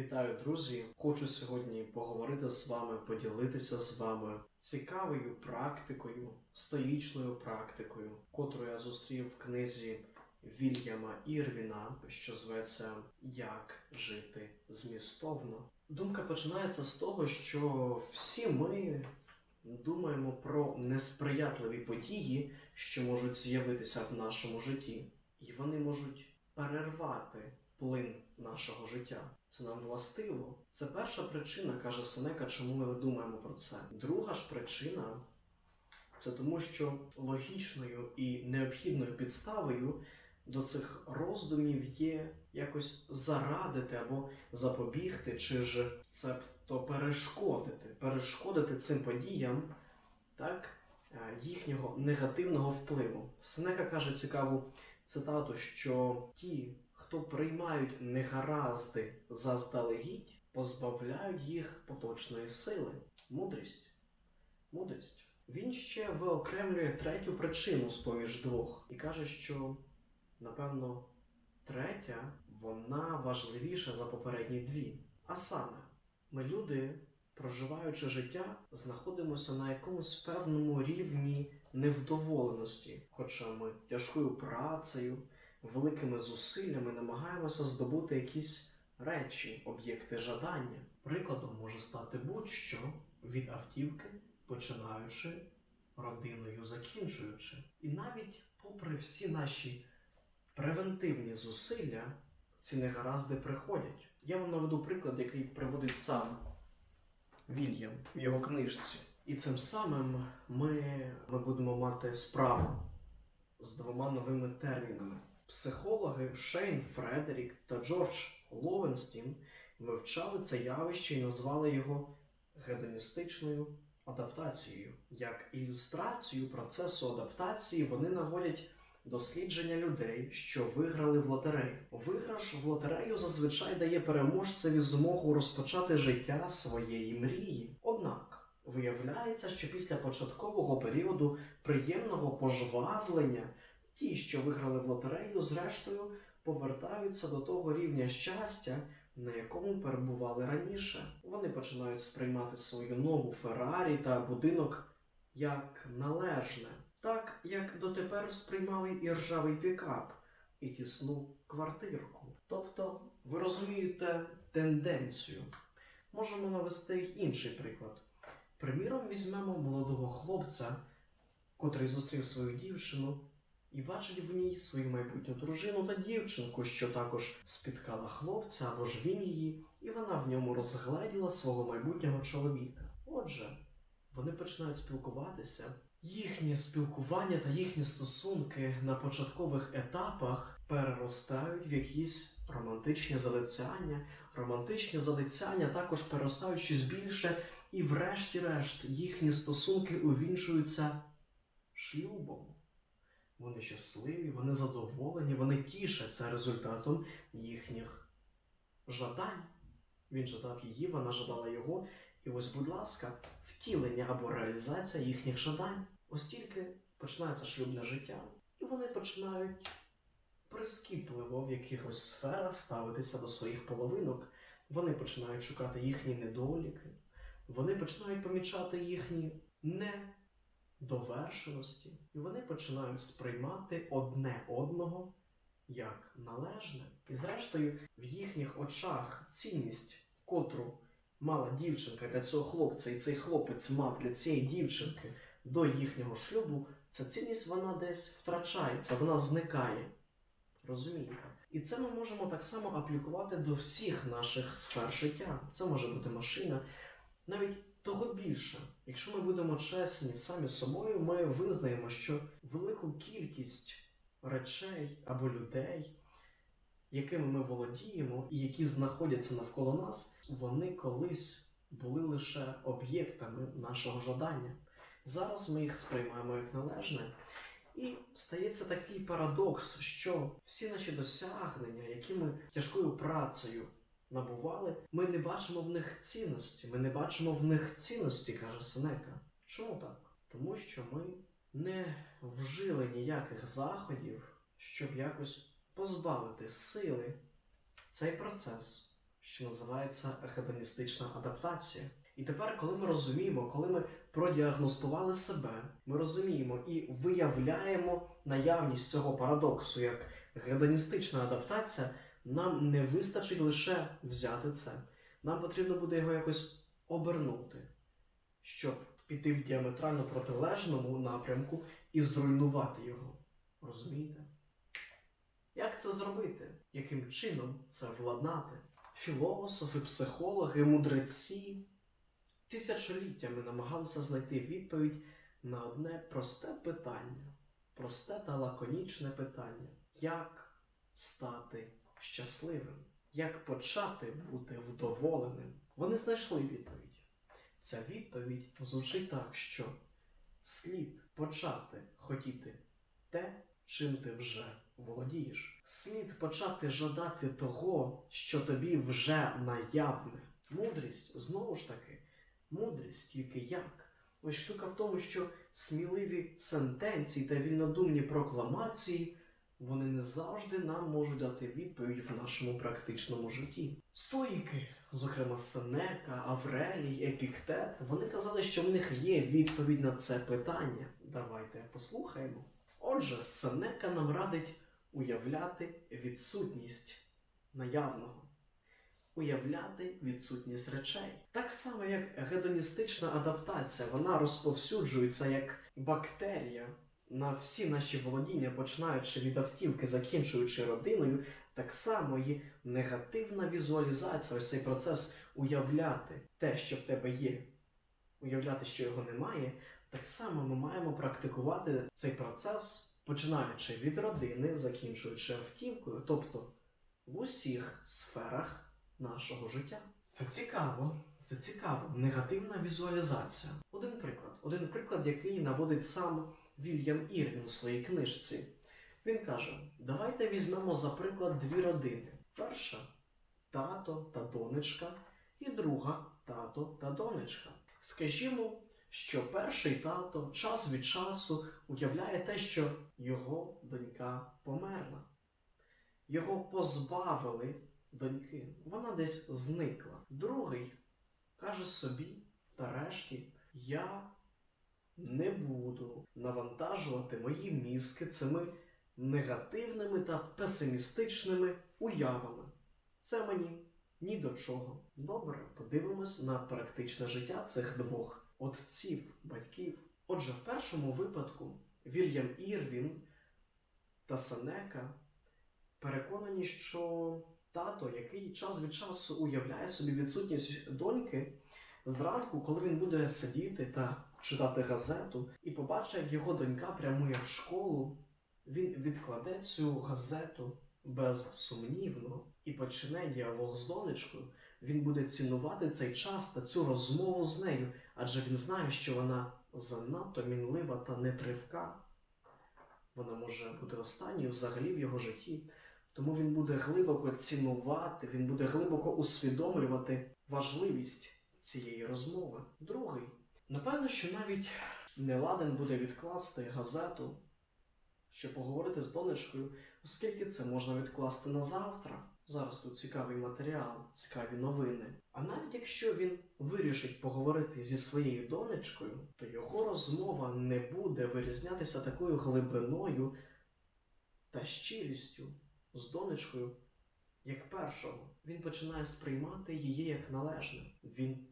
Вітаю, друзі! Хочу сьогодні поговорити з вами, поділитися з вами цікавою практикою, стоїчною практикою, котру я зустрів в книзі Вільяма Ірвіна, що зветься Як жити змістовно. Думка починається з того, що всі ми думаємо про несприятливі події, що можуть з'явитися в нашому житті, і вони можуть перервати плин нашого життя. Це нам властиво. Це перша причина, каже Сенека, чому ми думаємо про це. Друга ж причина це тому, що логічною і необхідною підставою до цих роздумів є якось зарадити або запобігти, чи ж цебто перешкодити, перешкодити цим подіям так, е, їхнього негативного впливу. Сенека каже цікаву цитату, що ті, хто приймають негаразди заздалегідь, позбавляють їх поточної сили. Мудрість. Мудрість. Він ще виокремлює третю причину з поміж двох і каже, що, напевно, третя вона важливіша за попередні дві. А саме, ми люди, проживаючи життя, знаходимося на якомусь певному рівні невдоволеності, хоча ми тяжкою працею, великими зусиллями намагаємося здобути якісь речі, об'єкти жадання. Прикладом може стати будь-що від автівки, починаючи родиною, закінчуючи. І навіть попри всі наші превентивні зусилля, ці негаразди приходять. Я вам наведу приклад, який приводить сам Вільям в його книжці. І цим самим ми, ми будемо мати справу з двома новими термінами. Психологи Шейн Фредерік та Джордж Ловенстін вивчали це явище і назвали його гедоністичною адаптацією. Як ілюстрацію процесу адаптації вони наводять дослідження людей, що виграли в лотерею. Виграш в лотерею зазвичай дає переможцеві змогу розпочати життя своєї мрії. Однак виявляється, що після початкового періоду приємного пожвавлення ті, що виграли в лотерею, зрештою повертаються до того рівня щастя, на якому перебували раніше. Вони починають сприймати свою нову Феррарі та будинок як належне, так як дотепер сприймали і ржавий пікап, і тісну квартирку. Тобто, ви розумієте тенденцію. Можемо навести інший приклад. Приміром, візьмемо молодого хлопця, котрий зустрів свою дівчину і бачить в ній свою майбутню дружину та дівчинку, що також спіткала хлопця або ж він її, і вона в ньому розгледіла свого майбутнього чоловіка. Отже, вони починають спілкуватися. Їхнє спілкування та їхні стосунки на початкових етапах переростають в якісь романтичні залицяння. Романтичні залицяння також переростають щось більше, і, врешті-решт, їхні стосунки увінчуються шлюбом. Вони щасливі, вони задоволені, вони тішаться результатом їхніх жадань. Він жадав її, вона жадала його. І ось, будь ласка, втілення або реалізація їхніх жадань. Ось тільки починається шлюбне життя, і вони починають прискіпливо в якихось сферах ставитися до своїх половинок. Вони починають шукати їхні недоліки, вони починають помічати їхні недовершеності, і вони починають сприймати одне одного як належне. І зрештою, в їхніх очах цінність, котру мала дівчинка для цього хлопця, і цей хлопець мав для цієї дівчинки до їхнього шлюбу, ця цінність вона десь втрачається, вона зникає. Розумієте? І це ми можемо так само аплікувати до всіх наших сфер життя. Це може бути машина. Навіть того більше, якщо ми будемо чесні самі собою, ми визнаємо, що велику кількість речей або людей, якими ми володіємо і які знаходяться навколо нас, вони колись були лише об'єктами нашого жадання. Зараз ми їх сприймаємо як належне. І стається такий парадокс, що всі наші досягнення, які ми тяжкою працею набували, ми не бачимо в них цінності. Ми не бачимо в них цінності, каже Сенека. Чому так? Тому що ми не вжили ніяких заходів, щоб якось позбавити сили цей процес, що називається гедоністична адаптація. І тепер, коли ми розуміємо, коли ми продіагностували себе, ми розуміємо і виявляємо наявність цього парадоксу як гедоністична адаптація, нам не вистачить лише взяти це. Нам потрібно буде його якось обернути, щоб піти в діаметрально протилежному напрямку і зруйнувати його. Розумієте? Як це зробити? Яким чином це владнати? Філософи, психологи, мудреці тисячоліттями намагалися знайти відповідь на одне просте питання, просте та лаконічне питання: як стати щасливим? Як почати бути вдоволеним? Вони знайшли відповідь. Ця відповідь звучить так, що слід почати хотіти те, чим ти вже володієш. Слід почати жадати того, що тобі вже наявне. Мудрість знову ж таки, мудрість тільки як? Ось штука в тому, що сміливі сентенції та вільнодумні прокламації вони не завжди нам можуть дати відповідь в нашому практичному житті. Стоїки, зокрема Сенека, Аврелій, Епіктет, вони казали, що в них є відповідь на це питання. Давайте послухаємо. Отже, Сенека нам радить уявляти відсутність наявного, уявляти відсутність речей. Так само, як гедоністична адаптація, вона розповсюджується як бактерія на всі наші володіння, починаючи від автівки, закінчуючи родиною, так само і негативна візуалізація, ось цей процес уявляти те, що в тебе є, уявляти, що його немає. Так само ми маємо практикувати цей процес, починаючи від родини, закінчуючи автівкою, тобто в усіх сферах нашого життя. Це цікаво. Це цікаво. Негативна візуалізація. Один приклад. Один приклад, який наводить сам Вільям Ірвін в своїй книжці. Він каже: давайте візьмемо за приклад дві родини. Перша тато та донечка, і друга тато та донечка. Скажімо, що перший тато час від часу уявляє те, що його донька померла. Його позбавили доньки, вона десь зникла. Другий каже собі та решті, я не буду навантажувати мої мізки цими негативними та песимістичними уявами. Це мені ні до чого. Добре, подивимось на практичне життя цих двох отців, батьків. Отже, в першому випадку Вільям Ірвін та Сенека переконані, що тато, який час від часу уявляє собі відсутність доньки, зранку, коли він буде сидіти та читати газету і побачить, як його донька прямує в школу, він відкладе цю газету безсумнівно і почне діалог з донечкою. Він буде цінувати цей час та цю розмову з нею, адже він знає, що вона занадто мінлива та нетривка. Вона може бути останньою взагалі в його житті. Тому він буде глибоко цінувати, він буде глибоко усвідомлювати важливість цієї розмови. Другий, напевно, що навіть не ладен буде відкласти газету, щоб поговорити з донечкою, оскільки це можна відкласти на завтра. Зараз тут цікавий матеріал, цікаві новини. А навіть якщо він вирішить поговорити зі своєю донечкою, то його розмова не буде вирізнятися такою глибиною та щирістю з донечкою, як першого. Він починає сприймати її як належне. Він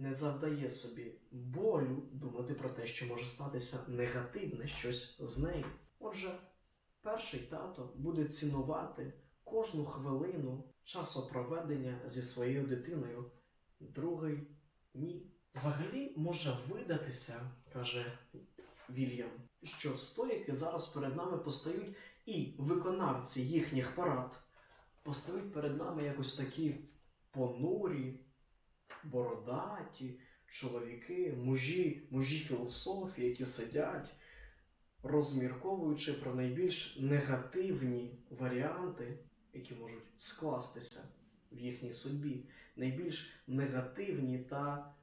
не завдає собі болю думати про те, що може статися негативне щось з нею. Отже, перший тато буде цінувати кожну хвилину часопроведення зі своєю дитиною, другий ні. Взагалі може видатися, каже Вільям, що стоїки зараз перед нами постають і виконавці їхніх парад постають перед нами якось такі понурі, бородаті чоловіки, мужі, мужі філософії, які сидять, розмірковуючи про найбільш негативні варіанти, які можуть скластися в їхній судьбі, найбільш негативні та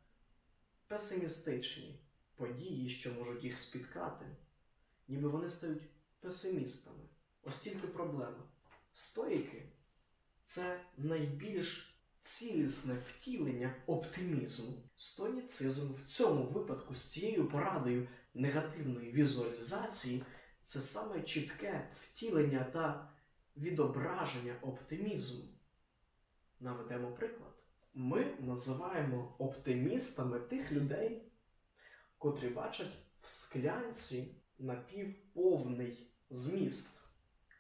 песимістичні події, що можуть їх спіткати, ніби вони стають песимістами. Ось тільки проблема. Стоїки це найбільш цілісне втілення оптимізму. Стоїцизм в цьому випадку з цією порадою негативної візуалізації це саме чітке втілення та відображення оптимізму. Наведемо приклад. Ми називаємо оптимістами тих людей, котрі бачать в склянці напівповний зміст.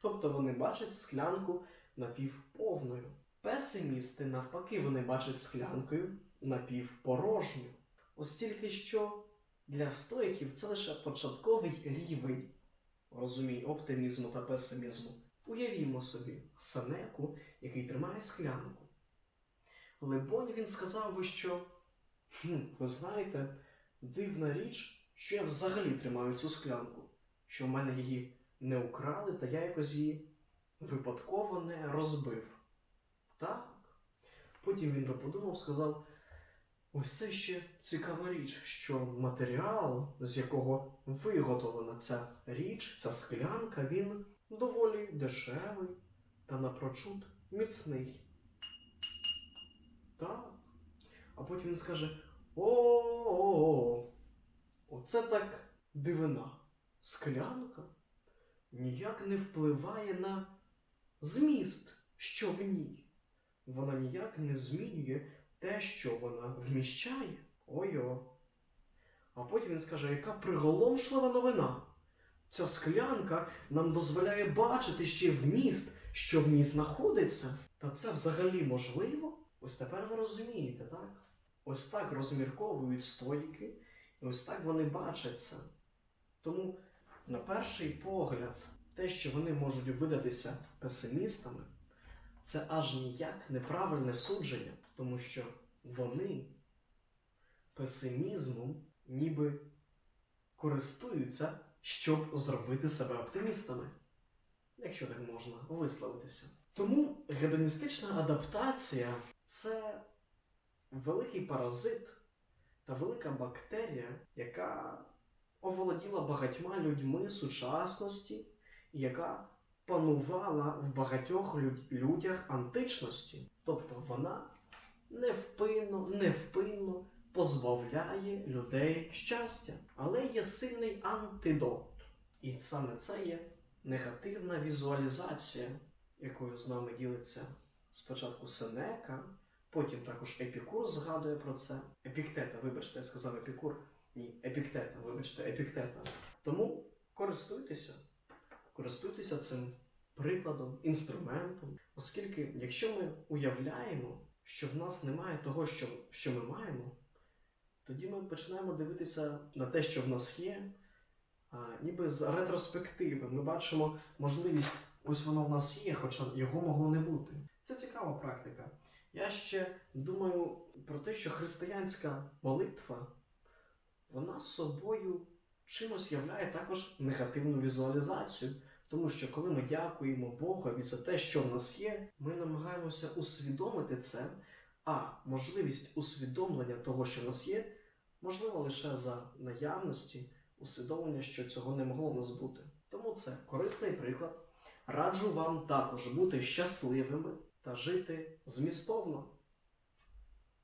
Тобто вони бачать склянку напівповною. Песимісти, навпаки, вони бачать склянкою напівпорожню. Ось тільки що для стоїків це лише початковий рівень розумінь оптимізму та песимізму. Уявімо собі Сенеку, який тримає склянку. Либонь він сказав би, що хм, ви знаєте, дивна річ, що я взагалі тримаю цю склянку, що в мене її не украли, та я якось її випадково не розбив. Так. Потім він подумав, сказав: ось це ще цікава річ, що матеріал, з якого виготовлена ця річ, ця склянка, він доволі дешевий та напрочуд міцний. Так. А потім він скаже: О, оце так дивина. Склянка ніяк не впливає на зміст, що в ній. Вона ніяк не змінює те, що вона вміщає. Ой-о. А потім він скаже, яка приголомшлива новина. Ця склянка нам дозволяє бачити ще вміст, що в ній знаходиться. Та це взагалі можливо? Ось тепер ви розумієте, так? Ось так розмірковують стоїки, і ось так вони бачать це. Тому, на перший погляд, те, що вони можуть видатися песимістами, це аж ніяк неправильне судження, тому що вони песимізмом ніби користуються, щоб зробити себе оптимістами, якщо так можна висловитися. Тому гедоністична адаптація це великий паразит та велика бактерія, яка оволоділа багатьма людьми сучасності, яка панувала в багатьох людях античності. Тобто вона невпинно, невпинно позбавляє людей щастя. Але є сильний антидот. І саме це є негативна візуалізація, якою з нами ділиться спочатку Сенека, потім також Епікур згадує про це. Епіктета, вибачте, я сказав Епікур. Ні, епіктета, вибачте, епіктета. Тому користуйтеся, користуйтеся цим прикладом, інструментом, оскільки, якщо ми уявляємо, що в нас немає того, що, що ми маємо, тоді ми починаємо дивитися на те, що в нас є, а, ніби з ретроспективи. Ми бачимо можливість, ось воно в нас є, хоча його могло не бути. Це цікава практика. Я ще думаю про те, що християнська молитва, вона собою чимось являє також негативну візуалізацію. Тому що коли ми дякуємо Богові за те, що в нас є, ми намагаємося усвідомити це, а можливість усвідомлення того, що в нас є, можливо лише за наявності усвідомлення, що цього не могло в нас бути. Тому це корисний приклад. Раджу вам також бути щасливими та жити змістовно.